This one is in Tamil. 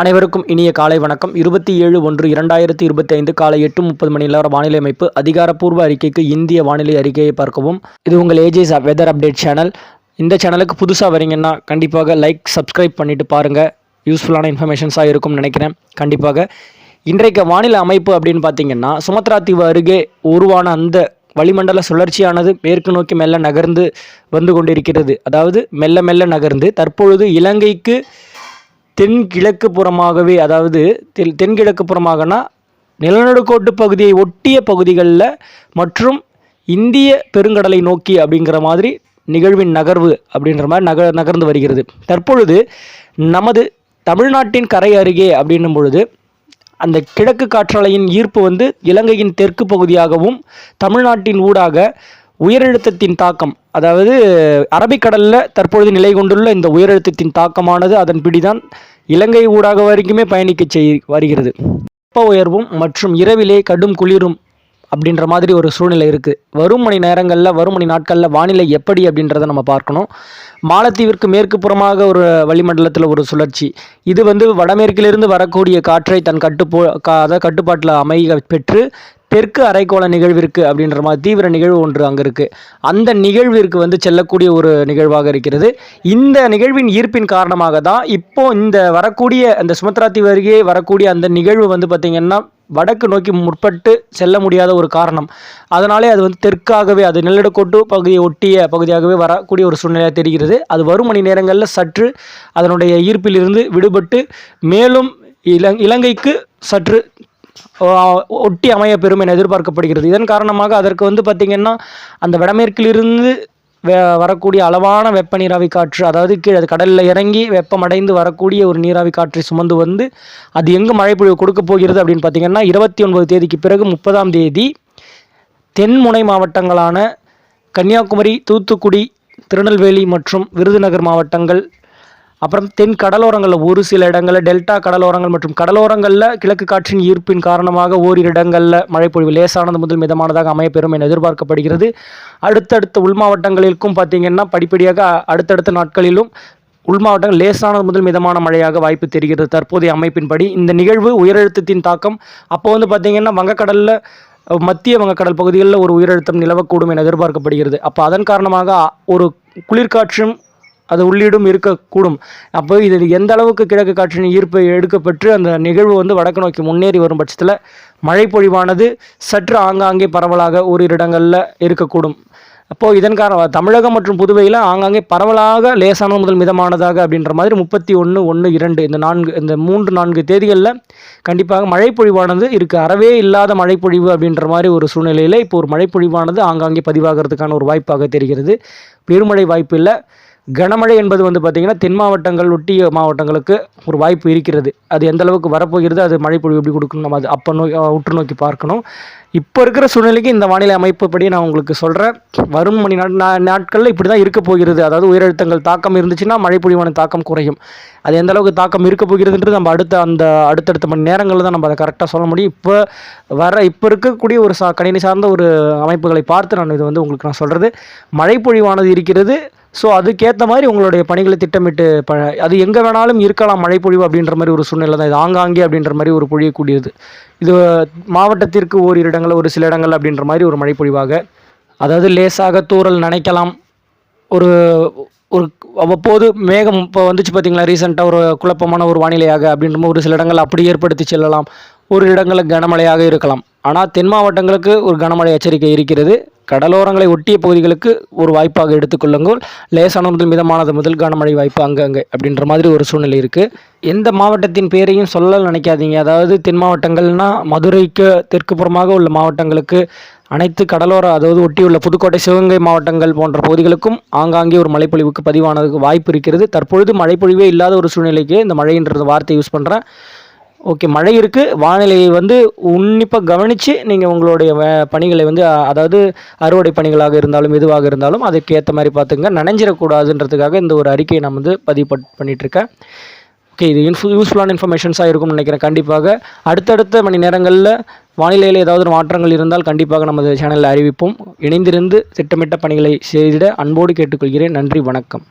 அனைவருக்கும் இனிய காலை வணக்கம். இருபத்தி ஏழு ஒன்று இரண்டாயிரத்தி இருபத்தி ஐந்து காலை எட்டு முப்பது மணி நிலவர வானிலை அமைப்பு அதிகாரப்பூர்வ அறிக்கைக்கு இந்திய வானிலை அறிக்கையை பார்க்கவும். இது உங்கள் ஏஜேஸ் வெதர் அப்டேட் சேனல் இந்த சேனலுக்கு புதுசாக வரீங்கன்னா கண்டிப்பாக லைக் சப்ஸ்கிரைப் பண்ணிட்டு பாருங்கள் யூஸ்ஃபுல்லான இன்ஃபர்மேஷன்ஸாக இருக்கும்னு நினைக்கிறேன். கண்டிப்பாக. இன்றைக்கு வானிலை அமைப்பு அப்படின்னு பார்த்தீங்கன்னா சுமத்ரா தீவு அருகே உருவான அந்த வளிமண்டல சுழற்சியானது மேற்கு நோக்கி மெல்ல நகர்ந்து வந்து கொண்டிருக்கிறது. அதாவது மெல்ல மெல்ல நகர்ந்து தற்பொழுது இலங்கைக்கு தென்கிழக்கு புறமாகவே அதாவது தென்கிழக்கு புறமாகனா நிலநடுக்கோட்டு பகுதியை ஒட்டிய பகுதிகளில் மற்றும் இந்திய பெருங்கடலை நோக்கி அப்படிங்கிற மாதிரி நிகழ்வின் நகர்வு அப்படின்ற மாதிரி நக நகர்ந்து வருகிறது. தற்பொழுது நமது தமிழ்நாட்டின் கரை அருகே அப்படின்னும் பொழுது அந்த கிழக்கு காற்றாலையின் ஈர்ப்பு வந்து இலங்கையின் தெற்கு பகுதியாகவும் தமிழ்நாட்டின் ஊடாக உயரழுத்தத்தின் தாக்கம் அதாவது அரபிக்கடலில் தற்பொழுது நிலை கொண்டுள்ள இந்த உயரழுத்தத்தின் தாக்கமானது அதன் பிடிதான் இலங்கை ஊடாக வரைக்குமே பயணிக்க செய் வருகிறது. வெப்ப உயர்வும் மற்றும் இரவிலே கடும் குளிரும் அப்படின்ற மாதிரி ஒரு சூழ்நிலை இருக்குது வரும் மணி நேரங்களில் வரும் மணி நாட்களில் வானிலை எப்படி அப்படின்றத நம்ம பார்க்கணும். மாலத்தீவிற்கு மேற்கு புறமாக ஒரு வளிமண்டலத்தில் ஒரு சுழற்சி. இது வந்து வடமேற்கிலிருந்து வரக்கூடிய காற்றை தன் கட்டுப்போ அதை கட்டுப்பாட்டில் அமைய பெற்று தெற்கு அரைக்கோள நிகழ்விற்கு அப்படின்ற மாதிரி தீவிர நிகழ்வு ஒன்று அங்கே இருக்குது அந்த நிகழ்விற்கு வந்து செல்லக்கூடிய ஒரு நிகழ்வாக இருக்கிறது. இந்த நிகழ்வின் ஈர்ப்பின் காரணமாக தான் இப்போ இந்த வரக்கூடிய அந்த சுமத்ரா தீவு அருகே வரக்கூடிய அந்த நிகழ்வு வந்து பார்த்திங்கன்னா வடக்கு நோக்கி முற்பட்டு செல்ல முடியாத ஒரு காரணம். அதனாலே அது வந்து தெற்காகவே அது நெல்லடக்கோட்டு பகுதியை ஒட்டிய பகுதியாகவே வரக்கூடிய ஒரு சூழ்நிலையாக தெரிகிறது. அது வரும் மணி நேரங்களில் சற்று அதனுடைய ஈர்ப்பிலிருந்து விடுபட்டு மேலும் இலங் இலங்கைக்கு சற்று ஒட்டி அமைய பெறும் என எதிர்பார்க்கப்படுகிறது. இதன் காரணமாக அதற்கு வந்து பார்த்திங்கன்னா அந்த வடமேற்கிலிருந்து வரக்கூடிய அளவான வெப்ப நீராவி காற்று அதாவது கீழே அது கடலில் இறங்கி வெப்பமடைந்து வரக்கூடிய ஒரு நீராவி காற்றை சுமந்து வந்து அது எங்கு மழைப்பொழிவு கொடுக்க போகிறது அப்படின்னு பார்த்திங்கன்னா இருபத்தி ஒன்பது தேதிக்கு பிறகு முப்பதாம் தேதி தென்முனை மாவட்டங்களான கன்னியாகுமரி தூத்துக்குடி திருநெல்வேலி மற்றும் விருதுநகர் மாவட்டங்கள் அப்புறம் தென் கடலோரங்களில் ஒரு சில இடங்களில் டெல்டா கடலோரங்கள் மற்றும் கடலோரங்களில் கிழக்கு காற்றின் ஈர்ப்பின் காரணமாக ஓரிரு இடங்களில் மழைப்பொழிவு லேசானது முதல் மிதமானதாக அமையப்பெறும் என எதிர்பார்க்கப்படுகிறது. அடுத்தடுத்த உள் மாவட்டங்களுக்கும் பார்த்திங்கன்னா படிப்படியாக அடுத்தடுத்த நாட்களிலும் உள் மாவட்டங்கள் லேசானது முதல் மிதமான மழையாக வாய்ப்பு தெரிகிறது. தற்போதைய அமைப்பின்படி இந்த நிகழ்வு உயரழுத்தத்தின் தாக்கம் அப்போ வந்து பார்த்திங்கன்னா வங்கக்கடலில் மத்திய வங்கக்கடல் பகுதிகளில் ஒரு உயரழுத்தம் நிலவக்கூடும் என எதிர்பார்க்கப்படுகிறது. அப்போ அதன் காரணமாக ஒரு குளிர்காற்றும் அது உள்ளீடும் இருக்கக்கூடும். அப்போ இது எந்த அளவுக்கு கிழக்கு காற்றின் ஈர்ப்பை எடுக்கப்பட்டு அந்த நிகழ்வு வந்து வடக்கு நோக்கி முன்னேறி வரும் பட்சத்தில் மழைப்பொழிவானது சற்று ஆங்காங்கே பரவலாக ஓரிரு இடங்களில் இருக்கக்கூடும். அப்போது இதன் காரணம் தமிழகம் மற்றும் புதுவையில் ஆங்காங்கே பரவலாக லேசான முதல் மிதமானதாக அப்படின்ற மாதிரி முப்பத்தி ஒன்று ஒன்று இரண்டு இந்த நான்கு இந்த மூன்று நான்கு தேதிகளில் கண்டிப்பாக மழைப்பொழிவானது இருக்குது அறவே இல்லாத மழைப்பொழிவு அப்படின்ற மாதிரி ஒரு சூழ்நிலையில் இப்போ ஒரு மழைப்பொழிவானது ஆங்காங்கே பதிவாகிறதுக்கான ஒரு வாய்ப்பாக தெரிகிறது. பெருமழை வாய்ப்பு இல்லை கனமழை என்பது வந்து பார்த்திங்கன்னா தென் மாவட்டங்கள் ஒட்டிய மாவட்டங்களுக்கு ஒரு வாய்ப்பு இருக்கிறது. அது எந்த அளவுக்கு வரப்போகிறது அது மழைப்பொழிவு எப்படி கொடுக்கணும் நம்ம அது அப்போ நோக்கி உற்று நோக்கி பார்க்கணும். இப்போ இருக்கிற சூழ்நிலைக்கு இந்த வானிலை அமைப்பு படி நான் உங்களுக்கு சொல்கிறேன் வரும் மணி நாட்களில் இப்படி தான் இருக்க போகிறது. அதாவது உயரழுத்தங்கள் தாக்கம் இருந்துச்சுன்னா மழைப்பொழிவான தாக்கம் குறையும். அது எந்த அளவுக்கு தாக்கம் இருக்க போகிறதுன்றது நம்ம அடுத்த அந்த அடுத்தடுத்த மணி நேரங்களில் தான் நம்ம அதை கரெக்டாக சொல்ல முடியும். இப்போ வர இப்போ இருக்கக்கூடிய ஒரு சா கணினி சார்ந்த ஒரு அமைப்புகளை பார்த்து நான் இது வந்து உங்களுக்கு நான் சொல்கிறது மழைப்பொழிவானது இருக்கிறது. ஸோ அதுக்கேற்ற மாதிரி உங்களுடைய பணிகளை திட்டமிட்டு ப அது எங்கே வேணாலும் இருக்கலாம் மழை பொழிவு அப்படின்ற மாதிரி ஒரு சூழ்நிலை தான் இது ஆங்காங்கே அப்படின்ற மாதிரி ஒரு பொழியக்கூடியது. இது மாவட்டத்திற்கு ஓரிரு இடங்கள் ஒரு சில இடங்கள் அப்படின்ற மாதிரி ஒரு மழைப்பொழிவாக அதாவது லேசாக தூரல் நினைக்கலாம். ஒரு ஒரு அவ்வப்போது மேகம் இப்போ வந்துச்சு பார்த்தீங்களா ரீசெண்டாக ஒரு குழப்பமான ஒரு வானிலையாக அப்படின்ற ஒரு சில இடங்கள் அப்படி ஏற்படுத்தி செல்லலாம். ஒரு இடங்களில் கனமழையாக இருக்கலாம். ஆனால் தென் மாவட்டங்களுக்கு ஒரு கனமழை எச்சரிக்கை இருக்கிறது. கடலோரங்களை ஒட்டிய பகுதிகளுக்கு ஒரு வாய்ப்பாக எடுத்துக்கொள்ளுங்கள் லேசான முதல் மிதமானது முதல் கனமழை வாய்ப்பு அங்கங்கே அப்படின்ற மாதிரி ஒரு சூழ்நிலை இருக்குது எந்த மாவட்டத்தின் பேரையும் சொல்ல நினைக்காதீங்க. அதாவது தென் மாவட்டங்கள்னால் மதுரைக்கு தெற்கு புறமாக உள்ள மாவட்டங்களுக்கு அனைத்து கடலோர அதாவது ஒட்டியுள்ள புதுக்கோட்டை சிவகங்கை மாவட்டங்கள் போன்ற பகுதிகளுக்கும் ஆங்காங்கே ஒரு மழைப்பொழிவுக்கு பதிவானதுக்கு வாய்ப்பு இருக்கிறது. தற்பொழுது மழைப்பொழிவே இல்லாத ஒரு சூழ்நிலைக்கு இந்த மழைன்றது வார்த்தை யூஸ் பண்ணுறேன் ஓகே மழை இருக்குது வானிலையை வந்து உன்னிப்பாக கவனித்து நீங்கள் உங்களுடைய பணிகளை வந்து அதாவது அறுவடை பணிகளாக இருந்தாலும் எதுவாக இருந்தாலும் அதுக்கு ஏற்ற மாதிரி பார்த்துங்க. நனைஞ்சிடக்கூடாதுன்றதுக்காக இந்த ஒரு அறிக்கையை நான் வந்து பதிவு பண்ணிகிட்ருக்கேன் ஓகே இது இன்ஃபு யூஸ்ஃபுல்லான இன்ஃபர்மேஷன்ஸாக இருக்கும்னு நினைக்கிறேன். கண்டிப்பாக அடுத்தடுத்த மணி நேரங்களில் வானிலையில் ஏதாவது மாற்றங்கள் இருந்தால் கண்டிப்பாக நமது சேனலில் அறிவிப்போம். இணைந்திருந்து திட்டமிட்ட பணிகளை செய்திட அன்போடு கேட்டுக்கொள்கிறேன். நன்றி வணக்கம்.